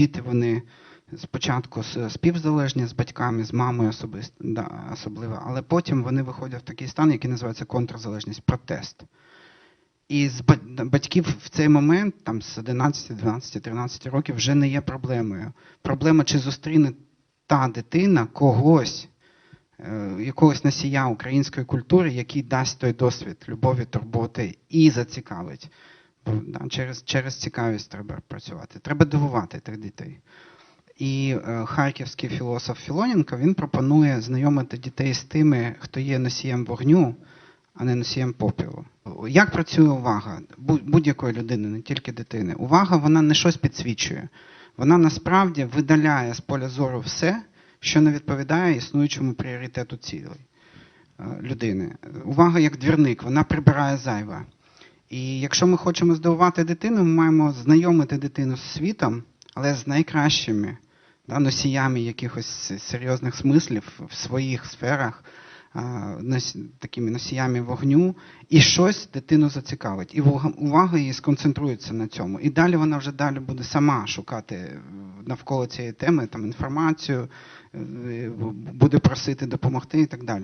діти вони спочатку співзалежні з батьками, з мамою особисто, да, особливо, але потім вони виходять в такий стан, який називається контрзалежність, протест. І з батьків в цей момент, там з 11, 12, 13 років, вже не є проблемою. Проблема, чи зустріне та дитина когось, е, якогось носія української культури, який дасть той досвід любові, турботи і зацікавить. Да, через, через цікавість треба працювати. Треба дивувати тих дітей. І е, харківський філософ Філоненко він пропонує знайомити дітей з тими, хто є носієм вогню, а не носієм попілу. Як працює увага будь-якої людини, не тільки дитини? Увага вона не щось підсвічує. Вона насправді видаляє з поля зору все, що не відповідає існуючому пріоритету цілей е, людини. Увага як двірник, вона прибирає зайве. І якщо ми хочемо здивувати дитину, ми маємо знайомити дитину з світом, але з найкращими да, носіями якихось серйозних смислів в своїх сферах, а, такими носіями вогню, і щось дитину зацікавить. І увага її сконцентрується на цьому. І далі вона вже далі буде сама шукати навколо цієї теми там, інформацію, е, буде просити допомогти і так далі.